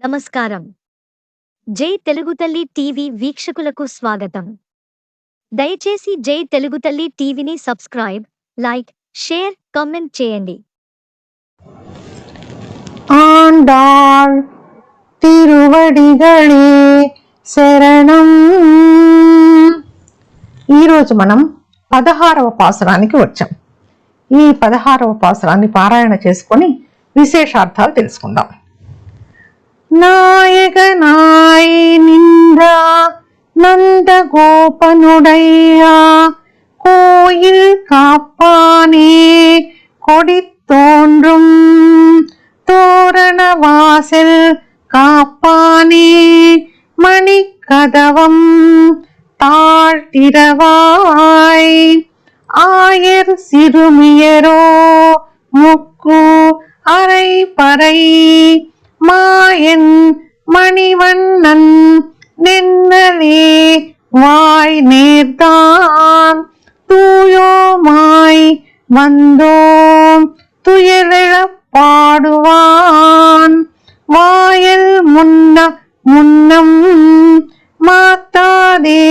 నమస్కారం జై తెలుగు తల్లి టీవీ వీక్షకులకు స్వాగతం దయచేసి జై తెలుగు తల్లి టీవీని సబ్స్క్రైబ్ లైక్ షేర్ కామెంట్ చేయండి ஆண்டாள் తిరువడిగళే శరణం ఈరోజు మనం పదహారవ పాసురానికి వచ్చాం ఈ పదహారవ పాసురాన్ని పారాయణ చేసుకొని విశేషార్థాలు తెలుసుకుందాం நாயகனாய் நின்றா நந்த கோபனுடையா கோயில் காப்பானே கொடி தோன்றும் தோரண வாசல் காப்பானே. மணிக்கதவம் தாழ்த்திடவாய். ஆயர் சிறுமியரோ முக்கு அரை பறை மாயன் மணிவண்ணன் நின்னலே வாய் நேர்தான் தூயோமாய் வந்தோம் துயரிழப் பாடுவான். வாயல் முன்ன முன்னம் மாத்தாதே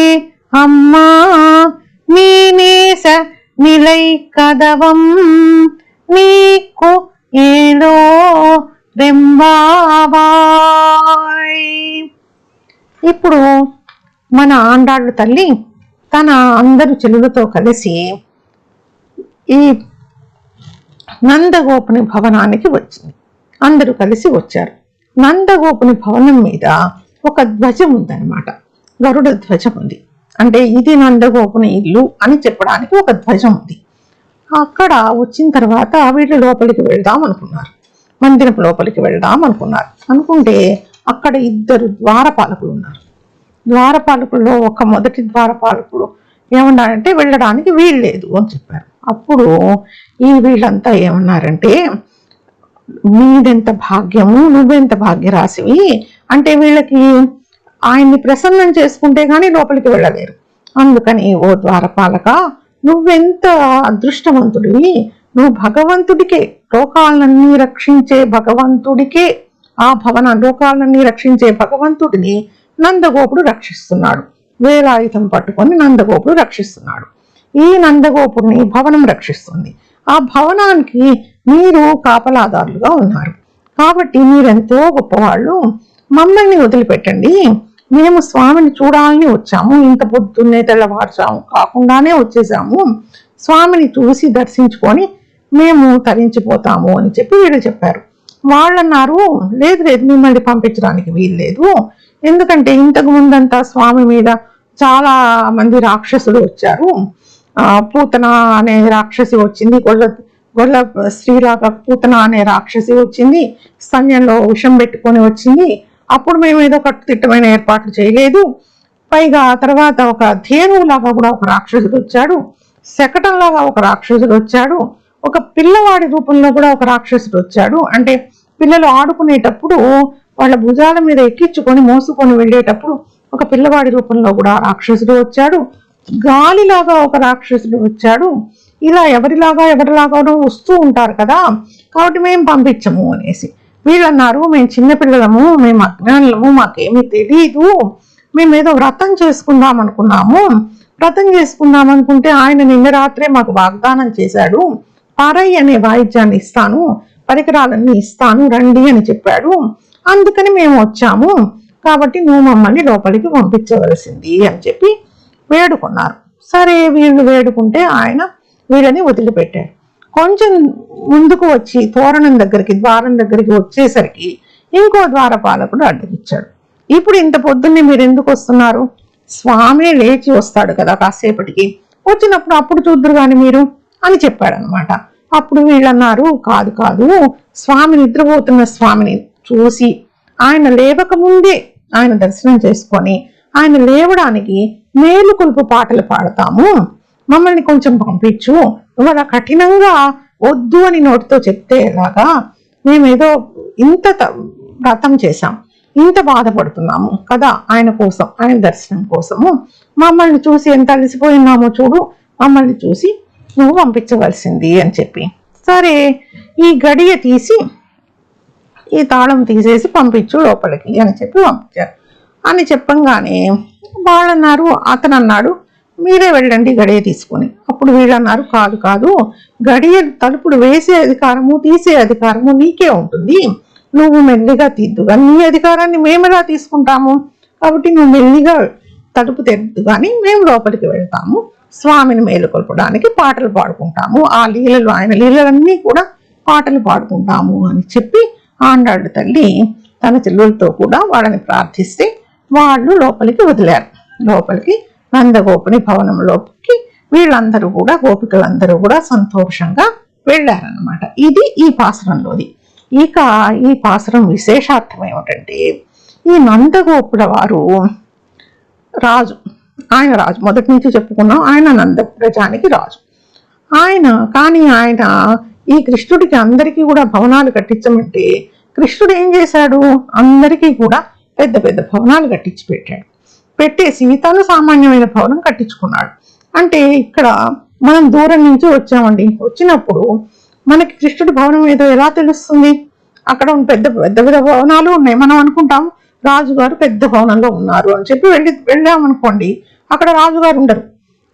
அம்மா நீ நேச நிலை கதவம் நீக்கு ஏதோ రెంబావాయ్ ఇప్పుడు మన ఆండాళ్ళు తల్లి తన అందరు చెల్లులతో కలిసి ఈ నందగోపుని భవనానికి వచ్చింది. అందరూ కలిసి వచ్చారు. నందగోపుని భవనం మీద ఒక ధ్వజం ఉందన్నమాట. గరుడ ధ్వజం ఉంది. అంటే ఇది నందగోపుని ఇల్లు అని చెప్పడానికి ఒక ధ్వజం ఉంది. అక్కడ వచ్చిన తర్వాత వీళ్ళు లోపలికి వెళ్దాం అనుకున్నారు. మందిరపు లోపలికి వెళ్దాం అనుకున్నారు. అనుకుంటే అక్కడ ఇద్దరు ద్వారపాలకులు ఉన్నారు. ద్వారపాలకుల్లో ఒక మొదటి ద్వారపాలకుడు ఏమన్నారంటే వెళ్ళడానికి వీల్లేదు అని చెప్పారు. అప్పుడు ఈ వీళ్ళంతా ఏమన్నారంటే మీదెంత భాగ్యము నువ్వెంత భాగ్యరాశివి? అంటే వీళ్ళకి ఆయన్ని ప్రసన్నం చేసుకుంటే కానీ లోపలికి వెళ్ళలేరు. అందుకని ఓ ద్వారపాలక నువ్వెంత అదృష్టవంతుడివి? నువ్వు భగవంతుడికే లోకాలన్నీ రక్షించే భగవంతుడికే ఆ భవన లోకాలన్నీ రక్షించే భగవంతుడిని నందగోపుడు రక్షిస్తున్నాడు. వేలాయుధం పట్టుకొని నందగోపుడు రక్షిస్తున్నాడు. ఈ నందగోపుడిని భవనం రక్షిస్తుంది. ఆ భవనానికి మీరు కాపలాదారులుగా ఉన్నారు. కాబట్టి మీరెంతో గొప్పవాళ్ళు మమ్మల్ని వదిలిపెట్టండి. మేము స్వామిని చూడాలని వచ్చాము. ఇంత పొద్దున్నే తెల్లవారుచాము కాకుండానే వచ్చేసాము. స్వామిని చూసి దర్శించుకొని మేము తరించిపోతాము అని చెప్పి వీళ్ళు చెప్పారు. వాళ్ళన్నారు లేదు లేదు మిమ్మల్ని పంపించడానికి వీల్లేదు. ఎందుకంటే ఇంతకు ముందంతా స్వామి మీద చాలా మంది రాక్షసులు వచ్చారు. పూతన అనే రాక్షసి వచ్చింది గొల్ల గొల్ల స్త్రీలాగా పూతన అనే రాక్షసి వచ్చింది సమయంలో విషం పెట్టుకొని వచ్చింది. అప్పుడు మేము ఏదో కట్టుదిట్టమైన ఏర్పాట్లు చేయలేదు. పైగా తర్వాత ఒక ధేనువులాగా కూడా ఒక రాక్షసుడు వచ్చాడు. శకటంలాగా ఒక రాక్షసుడు వచ్చాడు. ఒక పిల్లవాడి రూపంలో కూడా ఒక రాక్షసుడు వచ్చాడు. అంటే పిల్లలు ఆడుకునేటప్పుడు వాళ్ళ భుజాల మీద ఎక్కించుకొని మోసుకొని వెళ్ళేటప్పుడు ఒక పిల్లవాడి రూపంలో కూడా రాక్షసుడు వచ్చాడు. గాలిలాగా ఒక రాక్షసుడు వచ్చాడు. ఇలా ఎవరిలాగా ఎవరిలాగానో వస్తూ ఉంటారు కదా కాబట్టి మేము పంపించము అనేసి. వీళ్ళన్నారు మేము చిన్నపిల్లలము మేము అజ్ఞానులము మాకేమీ తెలియదు మేము ఏదో వ్రతం చేసుకుందాం అనుకున్నాము. వ్రతం చేసుకుందాం అనుకుంటే ఆయన నిన్న రాత్రే మాకు వాగ్దానం చేశాడు. పరై అనే వాయిద్యాన్ని ఇస్తాను పరికరాలన్నీ ఇస్తాను రండి అని చెప్పాడు. అందుకని మేము వచ్చాము. కాబట్టి నువ్వు మమ్మల్ని లోపలికి పంపించవలసింది అని చెప్పి వేడుకున్నారు. సరే వీళ్ళు వేడుకుంటే ఆయన వీళ్ళని వదిలిపెట్టాడు. కొంచెం ముందుకు వచ్చి తోరణం దగ్గరికి ద్వారం దగ్గరికి వచ్చేసరికి ఇంకో ద్వారపాలకుడు అడ్డగిచ్చాడు ఇప్పుడు ఇంత పొద్దున్నే మీరు ఎందుకు వస్తున్నారు? స్వామి లేచి వస్తాడు కదా కాసేపటికి. వచ్చినప్పుడు అప్పుడు చూద్దరు కానీ మీరు అని చెప్పాడనమాట అప్పుడు వీళ్ళన్నారు కాదు కాదు. స్వామి నిద్రపోతున్న స్వామిని చూసి ఆయన లేవక ముందే ఆయన దర్శనం చేసుకొని ఆయన లేవడానికి మేలుకొలుపు పాటలు పాడతాము. మమ్మల్ని కొంచెం పంపించు. నువ్వు అలా కఠినంగా వద్దు అని నోటితో చెప్తే ఎలాగా? మేమేదో ఇంత త- వ్రతం చేశాం. ఇంత బాధపడుతున్నాము కదా ఆయన కోసం ఆయన దర్శనం కోసము. మమ్మల్ని చూసి ఎంత అలసిపోయినామో చూడు. మమ్మల్ని చూసి నువ్వు పంపించవలసింది అని చెప్పి. సరే ఈ గడియ తీసి ఈ తాళం తీసేసి పంపించు లోపలికి అని చెప్పి పంపించారు. అని చెప్పంగానే వాళ్ళన్నారు అతను అన్నాడు మీరే వెళ్ళండి గడియ తీసుకొని. అప్పుడు వీళ్ళన్నారు కాదు కాదు గడియ తలుపుడు వేసే అధికారము తీసే అధికారము నీకే ఉంటుంది. నువ్వు మెల్లిగా తీద్దుగా. నీ అధికారాన్ని మేము ఎలా తీసుకుంటాము? కాబట్టి నువ్వు మెల్లిగా తలుపు తెద్దు కానీ మేము లోపలికి వెళ్తాము. స్వామిని మేలుకొల్పడానికి పాటలు పాడుకుంటాము. ఆ లీలలు ఆయన లీలలన్నీ కూడా పాటలు పాడుకుంటాము అని చెప్పి ఆండాడు తల్లి తన చెల్లెలతో కూడా వాళ్ళని ప్రార్థిస్తే వాళ్ళు లోపలికి వదిలారు. లోపలికి నందగోపుని భవనంలోకి వీళ్ళందరూ కూడా గోపికలందరూ కూడా సంతోషంగా వెళ్ళారనమాట ఇది ఈ పాసరంలోది. ఇక ఈ పాసరం విశేషార్థం ఏమిటంటే ఈ నందగోపుల వారు రాజు ఆయన రాజు. మొదటి నుంచి చెప్పుకున్నాం ఆయన నంద ప్రజానికి రాజు. ఆయన కానీ ఆయన ఈ కృష్ణుడికి అందరికీ కూడా భవనాలు కట్టించమంటే కృష్ణుడు ఏం చేశాడు? అందరికీ కూడా పెద్ద పెద్ద భవనాలు కట్టించి పెట్టాడు. పెట్టేసి తను సామాన్యమైన భవనం కట్టించుకున్నాడు. అంటే ఇక్కడ మనం దూరం నుంచి వచ్చామండి. వచ్చినప్పుడు మనకి కృష్ణుడి భవనం ఏదో ఎలా తెలుస్తుంది? అక్కడ పెద్ద పెద్ద పెద్ద భవనాలు ఉన్నాయి. మనం అనుకుంటాం రాజుగారు పెద్ద భవనంలో ఉన్నారు అని చెప్పి వెళ్ళి వెళ్ళామనుకోండి అక్కడ రాజుగారు ఉండరు.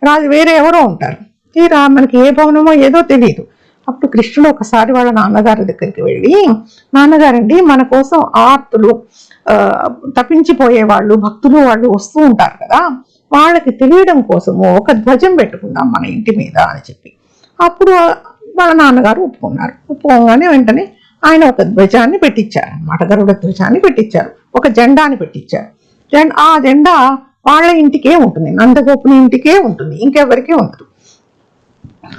రాజు వేరే ఎవరో ఉంటారు. తీరా మనకి ఏ భవనమో ఏదో తెలియదు. అప్పుడు కృష్ణుడు ఒకసారి వాళ్ళ నాన్నగారి దగ్గరికి వెళ్ళి నాన్నగారండి మన కోసం ఆర్తులు తప్పించిపోయే వాళ్ళు భక్తులు వాళ్ళు వస్తూ ఉంటారు కదా. వాళ్ళకి తెలియడం కోసము ఒక ధ్వజం పెట్టుకుందాం మన ఇంటి మీద అని చెప్పి. అప్పుడు వాళ్ళ నాన్నగారు ఒప్పుకున్నారు. ఒప్పుకోగానే వెంటనే ఆయన ఒక ధ్వజాన్ని పెట్టించారు అనమాట గరుడ ధ్వజాన్ని పెట్టించారు ఒక జెండాని పెట్టించారు ఆ జెండా వాళ్ళ ఇంటికే ఉంటుంది నందగోపుని ఇంటికే ఉంటుంది ఇంకెవరికీ ఉండదు.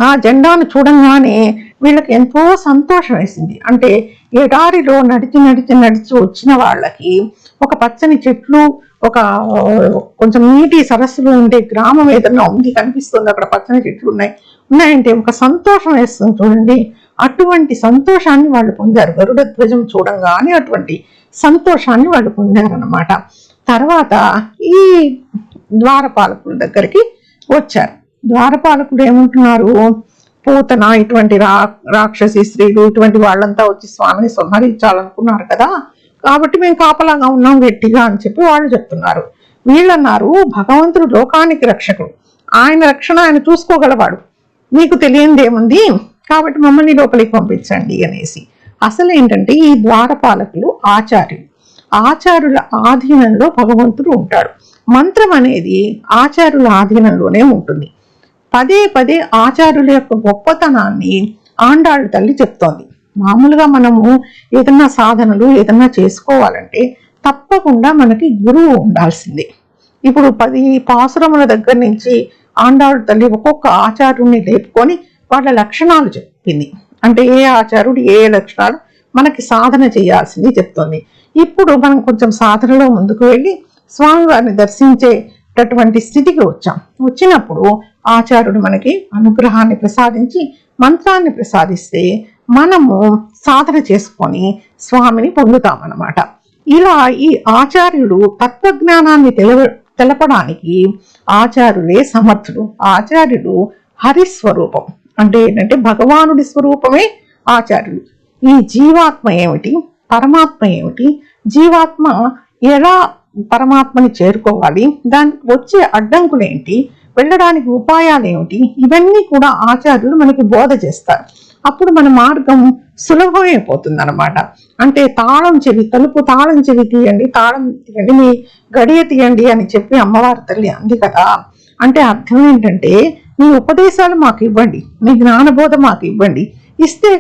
ఆ జెండాను చూడంగానే వీళ్ళకి ఎంతో సంతోషం వేసింది. అంటే ఎడారిలో నడిచి నడిచి నడిచి వచ్చిన వాళ్ళకి ఒక పచ్చని చెట్లు ఒక కొంచెం నీటి సరస్సులు ఉండే గ్రామం ఏదైనా ఉంది కనిపిస్తుంది అక్కడ పచ్చని చెట్లు ఉన్నాయి ఉన్నాయంటే ఒక సంతోషం వేస్తుంది చూడండి. అటువంటి సంతోషాన్ని వాళ్ళు పొందారు. గరుడ ధ్వజం చూడంగానే అటువంటి సంతోషాన్ని వాళ్ళు పొందారనమాట తర్వాత ఈ ద్వారపాలకుల దగ్గరికి వచ్చారు. ద్వారపాలకుడు ఏమంటున్నారు? పూతన ఇటువంటి రా రాక్షసి స్త్రీలు ఇటువంటి వాళ్ళంతా వచ్చి స్వామిని సంహరించాలనుకున్నారు కదా. కాబట్టి మేము కాపలాగా ఉన్నాం గట్టిగా అని చెప్పి వాళ్ళు చెప్తున్నారు. వీళ్ళన్నారు భగవంతుడు లోకానికి రక్షకుడు. ఆయన రక్షణ ఆయన చూసుకోగలవాడు. మీకు తెలియంది ఏముంది కాబట్టి మమ్మల్ని లోపలికి పంపించండి అనేసి. అసలు ఏంటంటే ఈ ద్వారపాలకులు ఆచార్యులు. ఆచారుల ఆధీనంలో భగవంతుడు ఉంటాడు. మంత్రం అనేది ఆచారుల ఆధీనంలోనే ఉంటుంది. పదే పదే ఆచారుల యొక్క గొప్పతనాన్ని ఆండాళ్ళ తల్లి చెప్తోంది. మామూలుగా మనము ఏదన్నా సాధనలు ఏదన్నా చేసుకోవాలంటే తప్పకుండా మనకి గురువు ఉండాల్సిందే. ఇప్పుడు పది పాసురముల దగ్గర నుంచి ఆండాళ్ళ తల్లి ఒక్కొక్క ఆచార్యుని లేపుకొని వాళ్ళ లక్షణాలు చెప్పింది. అంటే ఏ ఆచారుడు ఏ లక్షణాలు మనకి సాధన చేయాల్సింది చెప్తోంది. ఇప్పుడు మనం కొంచెం సాధనలో ముందుకు వెళ్ళి స్వామివారిని దర్శించేటటువంటి స్థితికి వచ్చాం. వచ్చినప్పుడు ఆచార్యుడు మనకి అనుగ్రహాన్ని ప్రసాదించి మంత్రాన్ని ప్రసాదిస్తే మనము సాధన చేసుకొని స్వామిని పొందుతామన్నమాట. ఇలా ఈ ఆచార్యుడు తత్వజ్ఞానాన్ని తెలవ తెలపడానికి ఆచార్యులే సమర్థుడు ఆచార్యుడు హరిస్వరూపం. అంటే ఏంటంటే భగవానుడి స్వరూపమే ఆచార్యుడు. ఈ జీవాత్మ ఏమిటి? పరమాత్మ ఏమిటి? జీవాత్మ ఎలా పరమాత్మని చేరుకోవాలి? దానికి వచ్చే అడ్డంకులు ఏంటి వెళ్ళడానికి ఉపాయాలు ఏమిటి ఇవన్నీ కూడా ఆచార్యులు మనకి బోధ చేస్తారు. అప్పుడు మన మార్గం సులభమైపోతుంది అనమాట అంటే తాళం చెవి తలుపు తాళం చెవి తీయండి తాళం తీయండి మీ గడియ తీయండి అని చెప్పి అమ్మవారి తల్లి అంది కదా. అంటే అర్థం ఏంటంటే మీ ఉపదేశాలు మాకు ఇవ్వండి మీ జ్ఞానబోధ మాకు ఇవ్వండి. ఇస్తే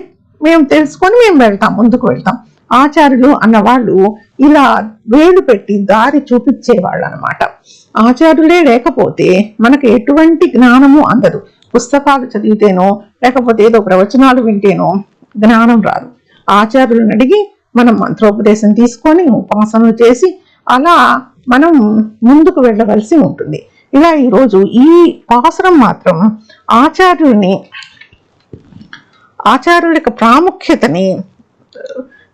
మేము తెలుసుకొని మేము వెళ్తాం ముందుకు వెళ్తాం. ఆచార్యులు అన్నవాళ్ళు ఇలా వేలు పెట్టి దారి చూపించేవాళ్ళు అనమాట ఆచార్యులే లేకపోతే మనకు ఎటువంటి జ్ఞానము అందదు. పుస్తకాలు చదివితేనో లేకపోతే ఏదో ప్రవచనాలు వింటేనో జ్ఞానం రాదు. ఆచార్యులను అడిగి మనం మంత్రోపదేశం తీసుకొని ఉపాసనలు చేసి అలా మనం ముందుకు వెళ్ళవలసి ఉంటుంది. ఇలా ఈరోజు ఈ పాసురం మాత్రం ఆచార్యుడిని ఆచార్యుడి యొక్క ప్రాముఖ్యతని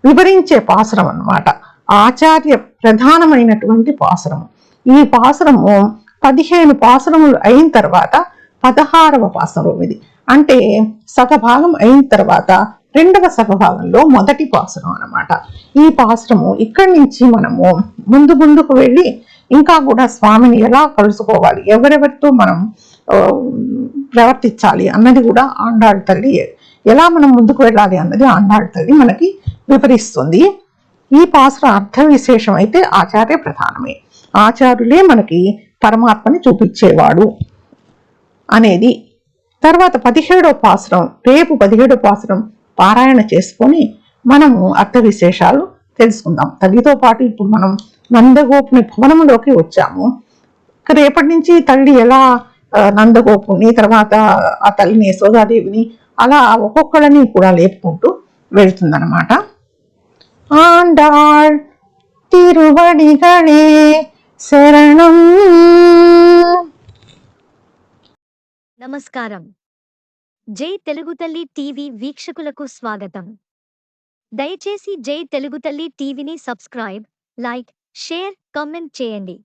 వివరించే పాసురం అన్నమాట. ఆచార్య ప్రధానమైనటువంటి పాసురము ఈ పాసురము పదిహేను పాసురములు అయిన తర్వాత పదహారవ పాసురం ఇది. అంటే సగభాగం అయిన తర్వాత రెండవ సగభాగంలో మొదటి పాసురం అన్నమాట. ఈ పాసురము ఇక్కడి నుంచి మనము ముందు ముందుకు వెళ్ళి ఇంకా కూడా స్వామిని ఎలా కలుసుకోవాలి ఎవరెవరితో మనం ప్రవర్తించాలి అన్నది కూడా ఆండాళ్ తల్లి ఎలా మనం ముందుకు వెళ్ళాలి అన్నది ఆండాళ్ తల్లి మనకి వివరిస్తుంది. ఈ పాసుర అర్థ విశేషం అయితే ఆచార్య ప్రధానమే. ఆచార్యులే మనకి పరమాత్మని చూపించేవాడు అనేది తర్వాత పదిహేడో పాసురం రేపు పదిహేడో పాసురం పారాయణ చేసుకొని మనము అర్థ విశేషాలు తెలుసుకుందాం. తల్లితో పాటు ఇప్పుడు మనం నందగోపుని భవనంలోకి వచ్చాము. రేపటి నుంచి తల్లి ఎలా నందగోపుని తర్వాత ఆ తల్లిని యశోదాదేవిని అలా ఒక్కొక్కళ్ళని కూడా లేపుకుంటూ వెళ్తుందన్నమాట. ఆండాళ్ తిరువడిగళే శరణం. నమస్కారం. జై తెలుగు తల్లి టీవీ వీక్షకులకు స్వాగతం. దయచేసి జై తెలుగు తల్లి టీవీని సబ్స్క్రైబ్ లైక్ షేర్ కామెంట్ చేయండి.